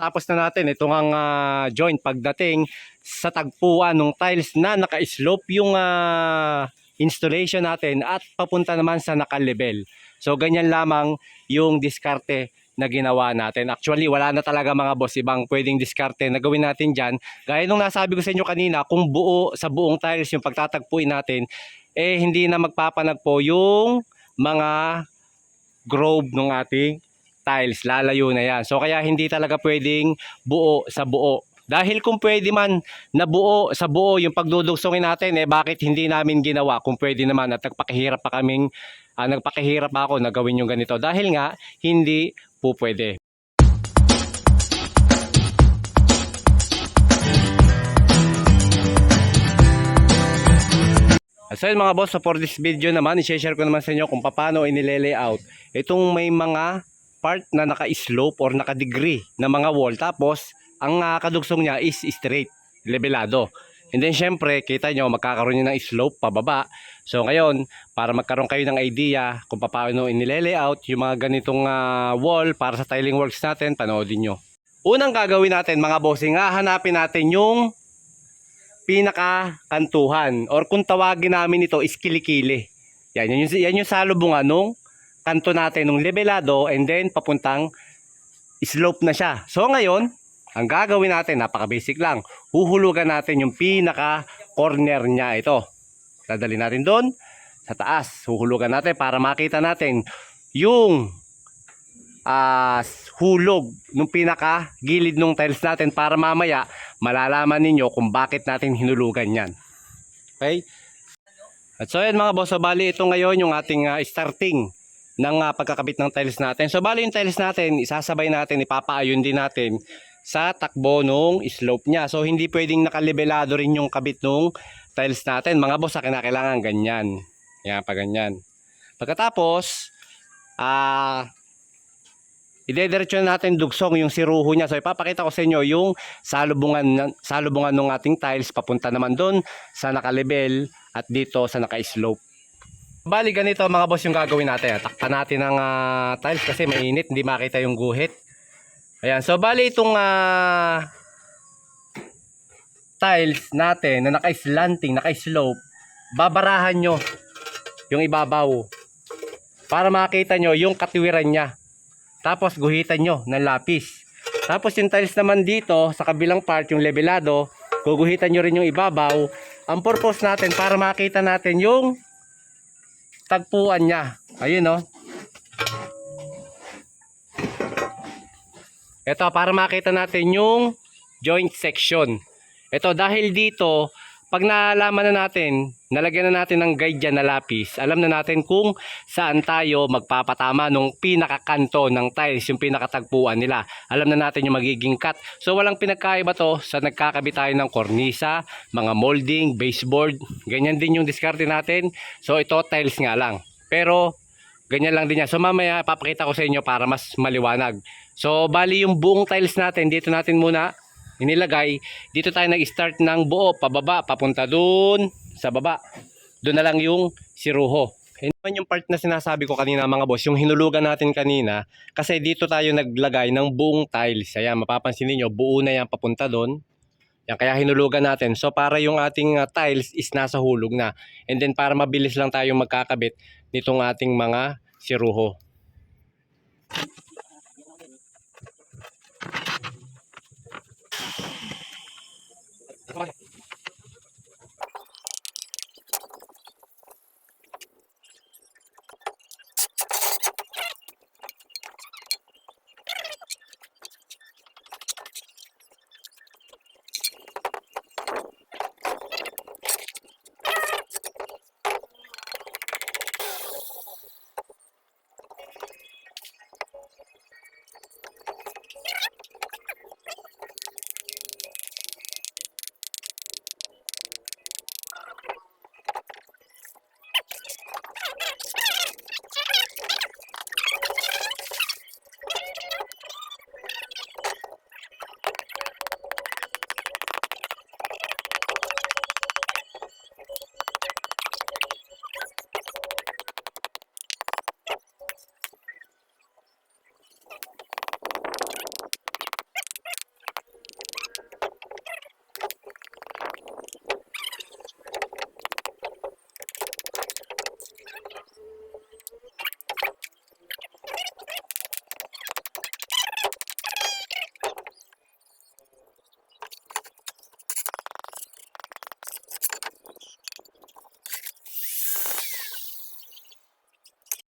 Tapos na natin itong ang ah, joint pagdating sa tagpuan ng tiles na naka-slope yung ah, installation natin at papunta naman sa naka-level. So ganyan lamang yung diskarte na ginawa natin. Actually, wala na talaga mga boss ibang pwedeng diskarte na gawin natin dyan. Gaya nung nasabi ko sa inyo kanina, kung buo sa buong tiles yung pagtatagpuin natin, eh hindi na magpapanagpo yung mga grove ng ating tiles. Lalayo na yan. So kaya hindi talaga pwedeng buo sa buo. Dahil kung pwede man na buo sa buo yung pagdudugsongin natin, eh bakit hindi namin ginawa kung pwede naman at nagpakihirap pa kaming, nagpakihirap pa ako na gawin yung ganito. Dahil nga, hindi po pwede. So yun mga boss, so for this video naman, i-share ko naman sa inyo kung paano inile-layout itong may mga part na naka-slope or naka-degree na mga wall. Tapos, ang uh, kadugsong niya is straight, levelado. And then syempre, kita nyo, magkakaroon nyo ng slope pababa. So ngayon, para magkaroon kayo ng idea kung paano inile-layout yung mga ganitong ah, wall para sa tiling works natin, panoodin nyo. Unang gagawin natin mga bossing, hahanapin natin yung pinakakantuhan or kung tawagin namin ito is kilikili. Yan, yan yung, yan yung salubungan nung kanto natin nung levelado and then papuntang slope na siya. So ngayon, ang gagawin natin, napaka-basic lang. Huhulugan natin yung pinaka-corner niya ito. Dadali natin doon sa taas. Huhulugan natin para makita natin yung ah, hulog ng pinaka-gilid ng tiles natin para mamaya malalaman ninyo kung bakit natin hinulugan yan. Okay? At so yan mga boss, bali ito ngayon yung ating ah, starting ng ah, pagkakabit ng tiles natin. So bali yung tiles natin, isasabay natin, ipapaayon din natin sa takbo nung slope niya. So hindi pwedeng nakalibelado rin yung kabit nung tiles natin. Mga boss, sa kinakailangan ganyan. Yan, pa ganyan. Pagkatapos, ah, idediretso na natin dugsong yung siruho niya. So ipapakita ko sa inyo yung salubungan, ng- salubungan ng ating tiles papunta naman doon sa naka-level at dito sa naka-slope. Bali ganito mga boss yung gagawin natin. Takpan natin ang ah, tiles kasi mainit, hindi makita yung guhit. Ayan, so bali itong ah, tiles natin na naka-slanting, naka-slope, babarahan nyo yung ibabaw para makita nyo yung katiwiran niya. Tapos guhitan nyo ng lapis. Tapos yung tiles naman dito sa kabilang part yung levelado, guguhitan nyo rin yung ibabaw. Ang purpose natin para makita natin yung tagpuan niya. Ayun no. Ito para makita natin yung joint section. Ito dahil dito pag nalaman na natin, nalagyan na natin ng guide dyan na lapis, alam na natin kung saan tayo magpapatama nung pinakakanto ng tiles, yung pinakatagpuan nila. Alam na natin yung magiging cut. So walang pinagkaiba to sa nagkakabit tayo ng kornisa, mga molding, baseboard. Ganyan din yung diskarte natin. So ito tiles nga lang. Pero ganyan lang din yan. So mamaya papakita ko sa inyo para mas maliwanag. So bali yung buong tiles natin, dito natin muna inilagay. Dito tayo nag-start ng buo, pababa, papunta doon sa baba. Doon na lang yung siruho. Yun naman yung part na sinasabi ko kanina mga boss, yung hinulugan natin kanina, kasi dito tayo naglagay ng buong tiles. Ayan, mapapansin niyo buo na yan papunta doon. Yan, kaya hinulugan natin. So para yung ating uh, tiles is nasa hulog na. And then para mabilis lang tayong magkakabit nitong ating mga siruho. Bye.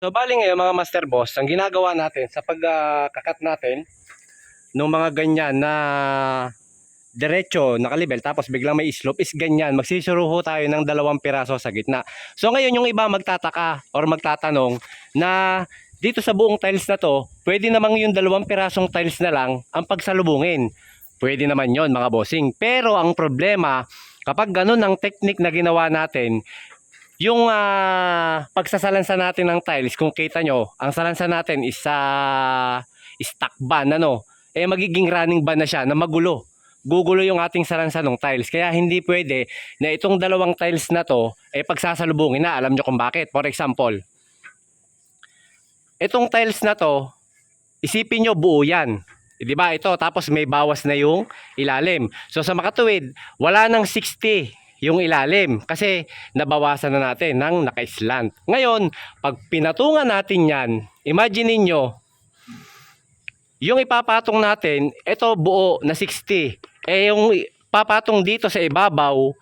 So bali ngayon mga master boss, ang ginagawa natin sa pagkakat natin ng mga ganyan na diretso, nakalibel, tapos biglang may slope is ganyan. Magsisuruho tayo ng dalawang piraso sa gitna. So ngayon yung iba magtataka or magtatanong na dito sa buong tiles na to, pwede namang yung dalawang pirasong tiles na lang ang pagsalubungin. Pwede naman yon mga bossing. Pero ang problema, kapag ganun ang technique na ginawa natin, yung ah, pagsasalansa natin ng tiles, kung kita nyo, ang salansa natin is sa stock ban, ano, eh magiging running ban na siya, na magulo. Gugulo yung ating salansa ng tiles. Kaya hindi pwede na itong dalawang tiles na to, eh pagsasalubungin na. Alam nyo kung bakit. For example, itong tiles na to, isipin nyo buo yan. Eh, Di ba? Ito, tapos may bawas na yung ilalim. So sa makatuwid, wala nang 60 yung ilalim kasi nabawasan na natin ng naka-slant. Ngayon, pag pinatungan natin yan, imagine niyo yung ipapatong natin, ito buo na 60. Eh yung papatong dito sa ibabaw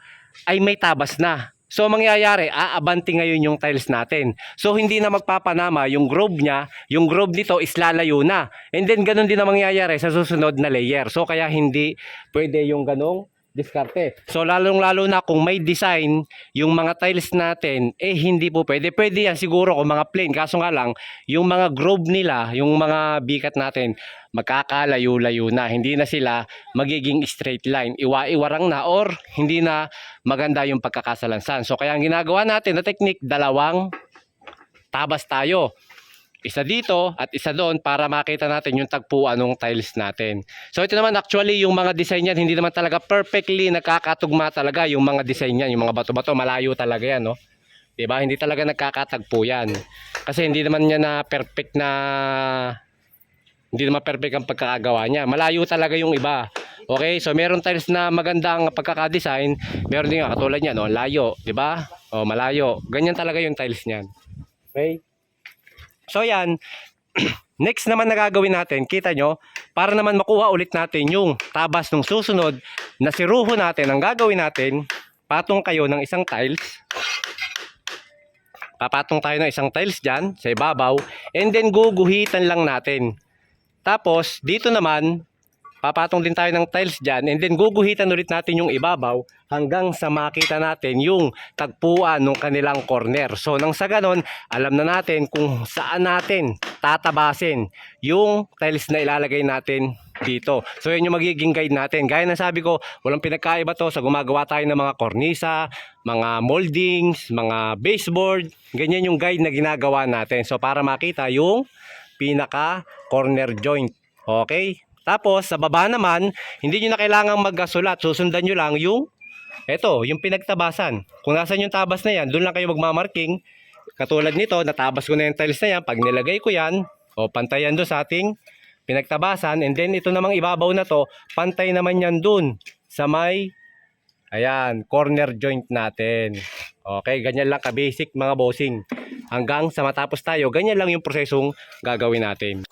ay may tabas na. So mangyayari, aabanti ngayon yung tiles natin. So hindi na magpapanama yung groove niya, yung groove nito is lalayo na. And then ganun din ang mangyayari sa susunod na layer. So kaya hindi pwede yung ganong diskarte. So lalong lalo na kung may design yung mga tiles natin, eh hindi po pwede. Pwede yan siguro kung mga plain. Kaso nga lang, yung mga groove nila, yung mga bikat natin, magkakalayo-layo na. Hindi na sila magiging straight line. Iwa-iwarang na or hindi na maganda yung pagkakasalansan. So kaya ang ginagawa natin na technique, dalawang tabas tayo. Isa dito at isa doon para makita natin yung tagpuan ng tiles natin. So ito naman actually yung mga design yan, hindi naman talaga perfectly nakakatugma talaga yung mga design yan. Yung mga bato-bato, malayo talaga yan. No? Diba? Hindi talaga nagkakatagpo yan. Kasi hindi naman niya na perfect na hindi naman perfect ang pagkakagawa niya. Malayo talaga yung iba. Okay, so meron tiles na magandang pagkakadesign, meron din katulad niya, no, layo, 'di ba? Oh, malayo. Ganyan talaga yung tiles niyan. Okay? So yan, next naman na gagawin natin, kita nyo, para naman makuha ulit natin yung tabas ng susunod na siruho natin, ang gagawin natin, patong kayo ng isang tiles, papatong tayo ng isang tiles dyan, sa ibabaw, and then guguhitan lang natin. Tapos, dito naman, papatong din tayo ng tiles dyan, and then guguhitan ulit natin yung ibabaw hanggang sa makita natin yung tagpuan ng kanilang corner. So, nang sa ganon, alam na natin kung saan natin tatabasin yung tiles na ilalagay natin dito. So, yun yung magiging guide natin. Gaya na sabi ko, walang pinagkaiba to sa gumagawa tayo ng mga kornisa, mga moldings, mga baseboard. Ganyan yung guide na ginagawa natin. So, para makita yung pinaka corner joint. Okay? Tapos, sa baba naman, hindi nyo na kailangang magsulat. Susundan nyo lang yung ito, yung pinagtabasan. Kung nasan yung tabas na yan, doon lang kayo magmamarking. Katulad nito, natabas ko na yung tiles na yan. Pag nilagay ko yan, o pantayan doon sa ating pinagtabasan. And then, ito namang ibabaw na to, pantay naman yan doon sa may, ayan, corner joint natin. Okay, ganyan lang ka-basic mga bossing. Hanggang sa matapos tayo, ganyan lang yung prosesong gagawin natin.